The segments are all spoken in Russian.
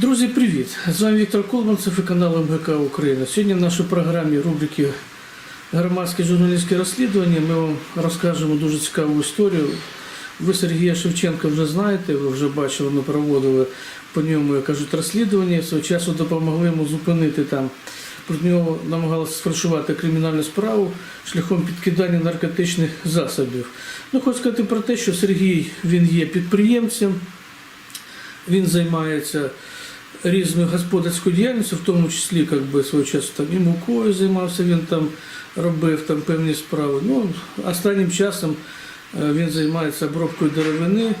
Друзі, привіт! З вами Віктор Колманцев і канал МГК Україна. Сьогодні в нашій програмі рубрики Громадське журналістське розслідування ми вам розкажемо дуже цікаву історію. Ви Сергія Шевченка вже знаєте, ви вже бачили, ми проводили по ньому, як кажуть, розслідування. Свого часу допомогли йому зупинити там. Проти нього намагалися сфальшувати кримінальну справу шляхом підкидання наркотичних засобів. Ну, хочу сказати про те, що Сергій він є підприємцем, він займається різною господарською діяльністю, в тому числі як би, свого часу там, і мукою займався, він там робив там певні справи. Ну, останнім часом е, він займається обробкою деревини.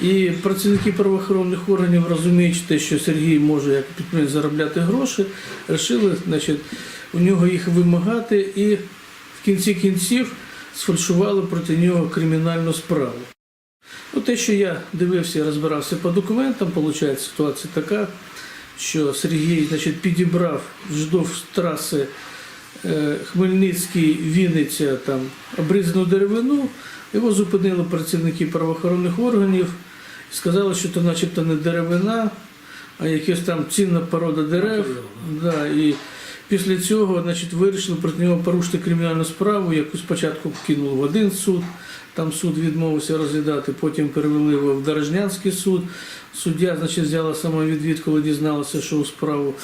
І працівники правоохоронних органів, розуміючи те, що Сергій може як підприємець заробляти гроші, вирішили у нього їх вимагати і в кінці кінців сфальшували проти нього кримінальну справу. Ну, те, що я дивився і розбирався по документам, виходить ситуація така, що Сергій значить, підібрав вздовж траси е, Хмельницький, Вінниця, там, обрізану деревину, його зупинили працівники правоохоронних органів. І сказали, що це начебто не деревина, а якась там цінна порода дерев. Да, і після цього значить, вирішили проти нього порушити кримінальну справу, яку спочатку кинули в один суд, там суд відмовився розглядати, потім перевели його в Дорожнянський суд. Суддя значить, взяла самовідвід, коли дізналася, що у справу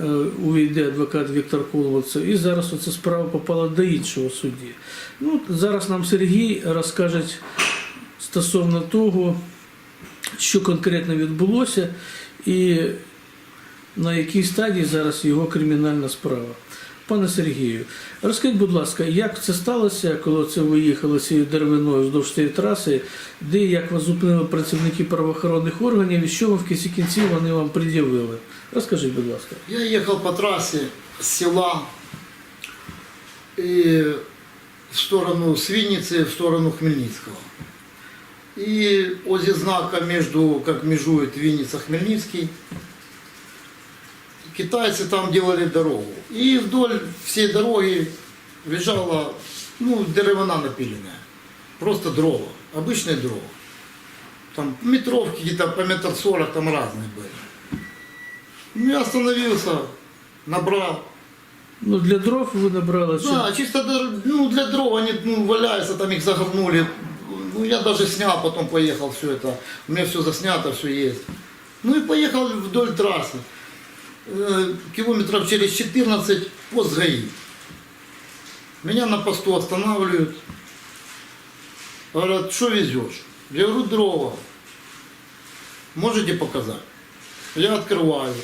е, увійде адвокат Віктор Коловцев. І зараз оця справа попала до іншого судді. Ну, зараз нам Сергій розкаже стосовно того, що конкретно відбулося і на якій стадії зараз його кримінальна справа. Пане Сергію, розкажіть, будь ласка, як це сталося, коли це ви їхали цією деревиною вздовж цієї траси, де як вас зупинили працівники правоохоронних органів і що ви в кінці кінців вони вам пред'явили? Розкажіть, будь ласка. Я ехал по трассе с села и в сторону Свинницы, в сторону Хмельницкого. И возле знака между, как межует Винница Хмельницкий, китайцы там делали дорогу. И вдоль всей дороги лежала, ну, деревина напиленная. Просто дрова, обычные дрова. Там метровки где-то по метр сорок, там разные были. Ну, я остановился, набрал. Ну, для дров ви набрали Да, чисто ну, для дров они ну, валяются, там их загорнули. Ну, я даже снял, потом поехал все это. У меня все заснято, все есть. Ну и поехал вдоль трассы. Э, Километров через 14 пост ГАИ. Меня на посту останавливают. Говорят, что везешь? Я говорю, дрова. Можете показать? Я открываю.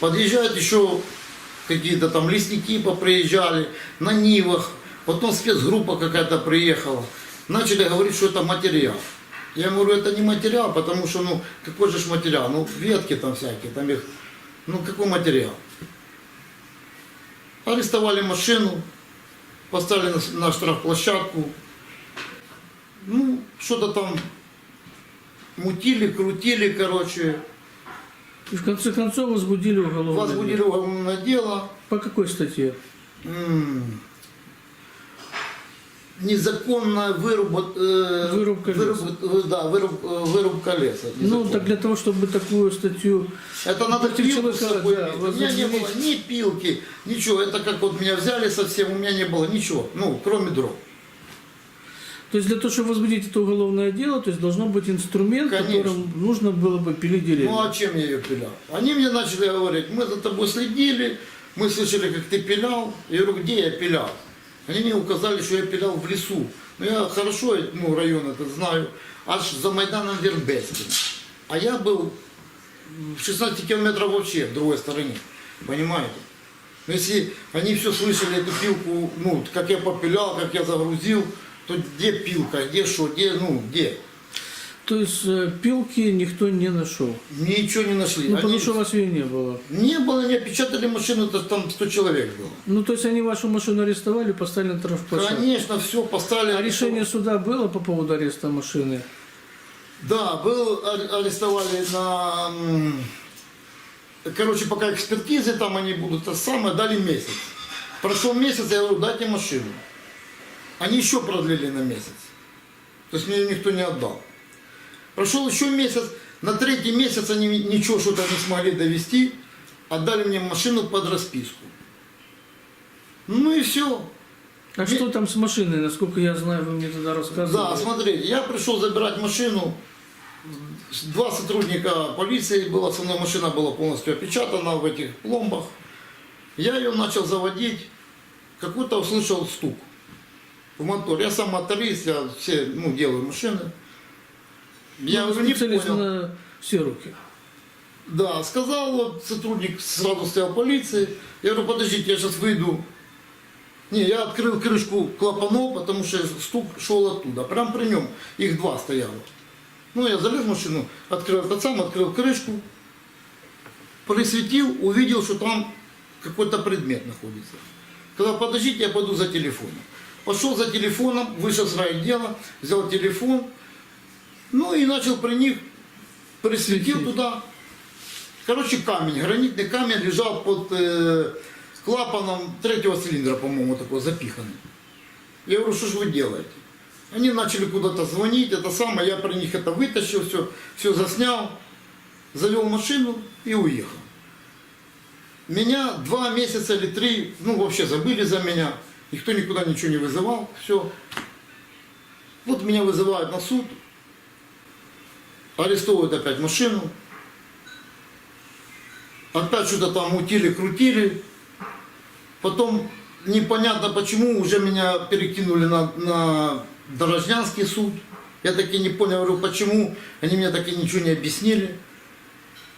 Подъезжают еще какие-то там лесники поприезжали на Нивах. Потом спецгруппа какая-то приехала. Начали говорить, что это материал. Я говорю, это не материал, потому что, ну, какой же материал? Ну, ветки там всякие, там их, ну, какой материал? Арестовали машину, поставили на, на штрафплощадку. Ну, что-то там мутили, крутили, короче. И в конце концов возбудили уголовное Возбудили дело. уголовное дело. По какой статье? М, Незаконная вырубка, э, Вырубка леса. выруб- да, выруб- э, вырубка леса. Ну, Незаконная. так для того, чтобы такую статью... Это надо пилку с человека, собой да. У меня не было ни пилки, ничего. Это как вот меня взяли совсем, у меня не было ничего. Ну, кроме дров. То есть для того, чтобы возбудить это уголовное дело, то есть должно быть инструмент, Конечно. которым нужно было бы пилить деревья. Ну, а чем я ее пилял? Они мне начали говорить, мы за тобой следили, мы слышали, как ты пилял. Я говорю, где я пилял? Они мне указали, что я пилял в лесу. Ну, я хорошо ну, район этот знаю, аж за Майданом Вербецким. А я был в 16 километров вообще в другой стороне. Понимаете? Но если они все слышали эту пилку, ну, как я попилял, как я загрузил, то где пилка, где что, где, ну, где? То есть э, пилки никто не нашел. Ничего не нашли. Ну, Они- потому что у вас ее не было. Не было, не опечатали машину, это там 100 человек было. Ну, то есть они вашу машину арестовали, поставили на штрафплощадку. Конечно, все, поставили. А решение суда было по поводу ареста машины? Да, был, ар- арестовали на... Короче, пока экспертизы там они будут, то самое, дали месяц. Прошел месяц, я говорю, дайте машину. Они еще продлили на месяц. То есть мне никто не отдал. Прошел еще месяц, на третий месяц они ничего что-то не смогли довести, отдали мне машину под расписку. Ну и все. А что там с машиной? Насколько я знаю, вы мне тогда рассказывали. Да, смотрите, я пришел забирать машину, два сотрудника полиции, была со мной машина была полностью опечатана в этих пломбах. Я ее начал заводить, какой-то услышал стук в мотор. Я сам моторист, я все, ну, делаю машины. Я Ну, уже не понял. на все руки. Да, сказал вот сотрудник, сразу стоял полиции. Я говорю, подождите, я сейчас выйду. Не, я открыл крышку клапанов, потому что стук шел оттуда. Прям при нем их два стояло. Ну, я залез в машину, открыл этот сам, открыл крышку, присветил, увидел, что там какой-то предмет находится. Сказал, подождите, я пойду за телефоном. Пошел за телефоном, вышел с райотдела, взял телефон, ну и начал при них, присветил туда. Короче, камень, гранитный камень лежал под э, клапаном третьего цилиндра, по-моему, такой запиханный. Я говорю, что же вы делаете? Они начали куда-то звонить, это самое, я при них это вытащил, все, все заснял, завел машину и уехал. Меня два месяца или три, ну вообще забыли за меня, никто никуда ничего не вызывал, все. Вот меня вызывают на суд, арестовывают опять машину, опять что-то там мутили, крутили, потом непонятно почему уже меня перекинули на, на Дорожнянский суд. Я таки не понял, говорю, почему. Они мне таки ничего не объяснили.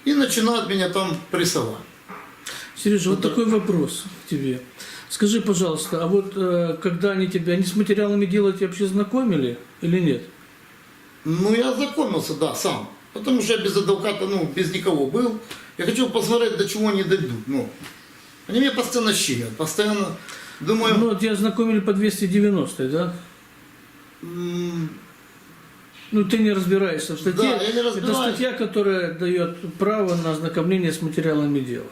И начинают меня там прессовать. Сережа, вот Да. такой вопрос к тебе. Скажи, пожалуйста, а вот э, когда они тебя, они с материалами дела тебя вообще знакомили или нет? Ну, я ознакомился, да, сам. Потому что я без адвоката, ну, без никого был. Я хочу посмотреть, до чего они дойдут. Ну, они меня постоянно щемят, постоянно... Думаю, Ну, тебя знакомили по 290, да? Ну, ты не разбираешься в статье. Да, я не Это разбираюсь. статья, которая дает право на ознакомление с материалами дела.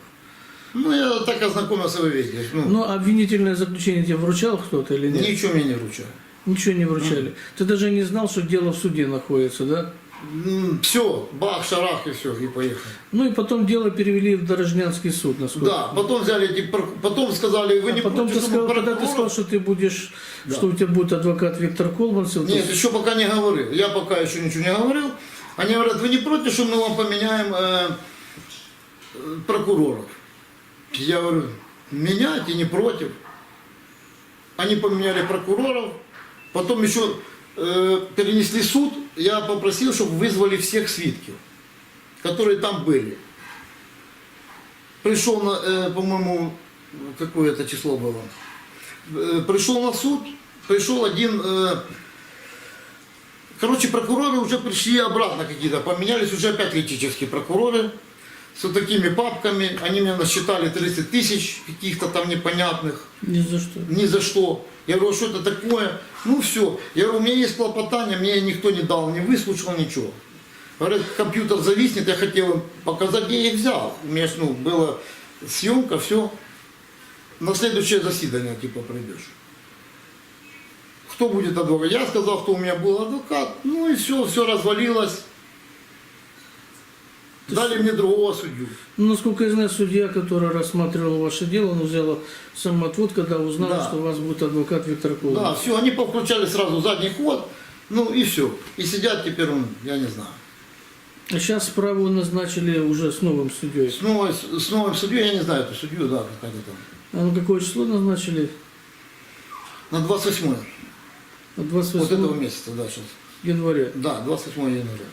ну, я так ознакомился, вы видите. Ну, Но обвинительное заключение тебе вручал кто-то или нет? ничего мне не вручают. Ничего не вручали. Ты даже не знал, что дело в суде находится, да? Все, бах, шарах и все, и поехали. Ну и потом дело перевели в Дорожнянский суд, насколько. Да, потом взяли эти, прок- потом сказали, вы А не потом ты против, сказал, чтобы когда ты прокурор- сказал, что ты будешь, Да. что у тебя будет адвокат Виктор Колманцев, то Нет, еще пока не говорил. Я пока еще ничего не говорил. Они говорят, вы не против, что мы вам поменяем э, э, прокуроров? Я говорю, меняйте, не против. Они поменяли прокуроров, потом еще э, перенесли суд. Я попросил, чтобы вызвали всех свидков, которые там были. Пришел, на, э, по-моему, какое это число было? Э, пришел на суд, пришел один э, Короче, прокуроры уже пришли обратно какие-то, поменялись уже опять этические прокуроры с вот такими папками. Они мне насчитали 30 тысяч каких-то там непонятных, ни за что. ни за что. Я говорю, «А что это такое? Ну все. Я говорю, у меня есть клопотание, мне никто не дал, не выслушал ничего. Говорят, компьютер зависнет, я хотел им показать, где я их взял. У меня ну, была съемка, все. На следующее заседание типа придешь. Кто будет адвокат? Я сказал, кто у меня был адвокат. Ну и все, все развалилось. Дали мне другого судью. Ну, насколько я знаю, судья, который рассматривал ваше дело, он взял самоотвод, когда узнал, Да. что у вас будет адвокат Виктор Да, Колманцев. все, они повключали сразу задний ход. Ну и все. И сидят теперь, я не знаю. А сейчас справу назначили уже с новым судьей. С, новой, с новым судьей, я не знаю эту судью, да, какая-то там. А на какое число назначили? На 28 На 28 вот этого месяца, да, сейчас. января. Да, 28 января.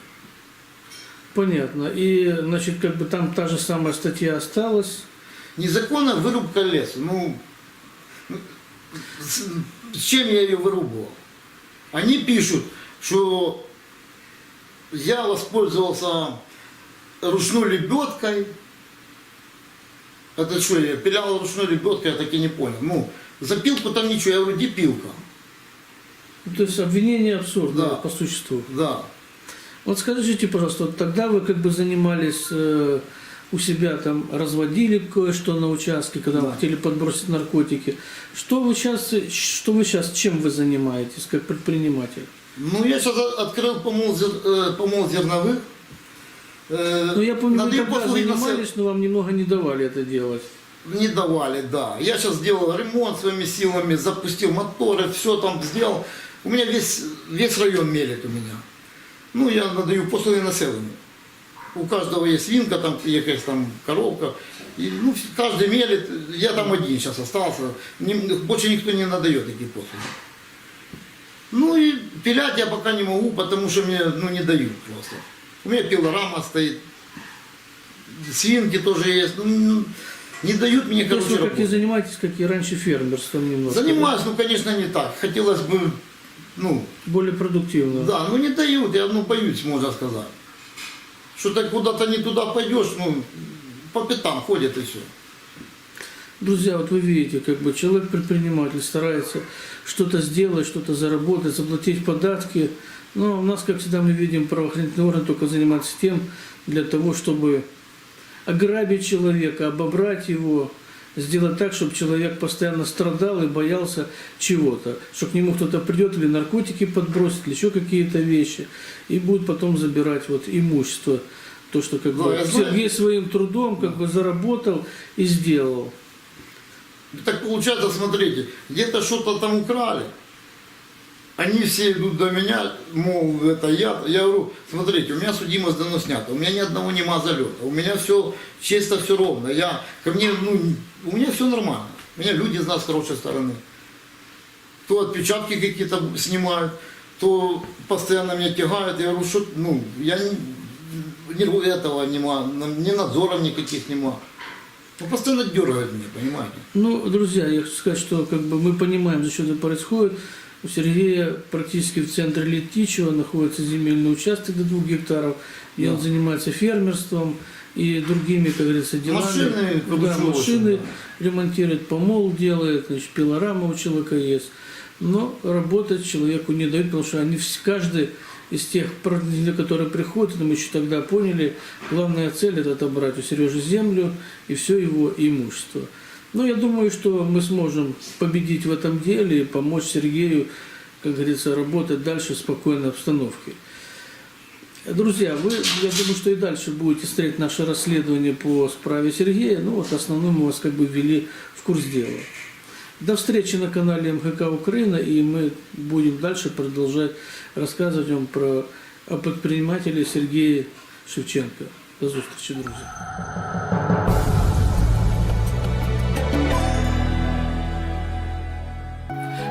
Понятно. И, значит, как бы там та же самая статья осталась. Незаконная вырубка леса. Ну, с, чем я ее вырубывал? Они пишут, что я воспользовался ручной лебедкой. Это что, я пилял ручной лебедкой, я так и не понял. Ну, за пилку там ничего, я где пилка? Ну, То есть обвинение абсурдное Да. по существу. Да. Вот скажите, пожалуйста, вот тогда вы как бы занимались э, у себя там, разводили кое-что на участке, когда вы Да. хотели подбросить наркотики. Что вы сейчас, что вы сейчас, чем вы занимаетесь как предприниматель? Ну, я сейчас открыл помол, зер- э, помол зерновых. Э, Ну, я помню, вы тогда занимались, но вам немного не давали это делать. Не давали, да. Я сейчас сделал ремонт своими силами, запустил моторы, все там сделал. У меня весь, весь район мелит у меня. Ну, я надаю послуги населению. У каждого есть свинка, там якась там коровка. И, ну, каждый мелит. Я там один сейчас остался. Ни- больше никто не надает такие послуги. Ну и пилять я пока не могу, потому что мне ну, не дают просто. У меня пилорама стоит. Свинки тоже есть. Ну, не дают мне, То есть короче, вы как и работать. занимаетесь, как и раньше фермерством немножко. Занимаюсь, ну, конечно, не так. Хотелось бы, ну? Более продуктивно. да, ну не дают, я, ну, боюсь, можно сказать. Что ты куда-то не туда пойдешь, ну, по пятам ходит и все. Друзья, вот вы видите, как бы человек-предприниматель старается что-то сделать, что-то заработать, заплатить податки. Но у нас, как всегда, мы видим, правоохранительные органы только занимаются тем, для того, чтобы ограбить человека, обобрать его, сделать так, чтобы человек постоянно страдал и боялся чего-то, что к нему кто-то придет или наркотики подбросит, или еще какие-то вещи, и будет потом забирать вот имущество, то, что как Да, бы. Сергей своим трудом как бы заработал и сделал. Так получается, смотрите, где-то что-то там украли. Они все идут до меня, мол, это я. Я говорю, смотрите, у меня судимость давно снята, у меня ни одного нема залета, у меня все чисто, все ровно. Я, ко мне, ну, у меня все нормально. Меня люди нас с хорошей стороны. То отпечатки какие-то снимают, то постоянно меня тягают. Я говорю, что, ну, я не, ни этого нема, ни надзоров никаких нема. Ну, постоянно дергают меня, понимаете? Ну, друзья, я хочу сказать, что как бы мы понимаем, за что это происходит. У Сергея практически в центре Летичева находится земельный участок до двух гектаров, и он Да. занимается фермерством и другими, как говорится, делами. Машины, да, машины очень, ремонтирует, помол делает, значит, пилорама у человека есть. Но работать человеку не дают, потому что они каждый из тех которые приходят, мы еще тогда поняли, главная цель это отобрать у Сережи землю и все его имущество. Но я думаю, что мы сможем победить в этом деле и помочь Сергею, как говорится, работать дальше в спокойной обстановке. Друзья, вы, я думаю, что и дальше будете смотреть наше расследование по справе Сергея. Ну вот основном мы вас как бы ввели в курс дела. До встречи на канале МХК Украина, и мы будем дальше продолжать рассказывать вам про о предпринимателе Сергея Шевченко. До зустрічі, друзі.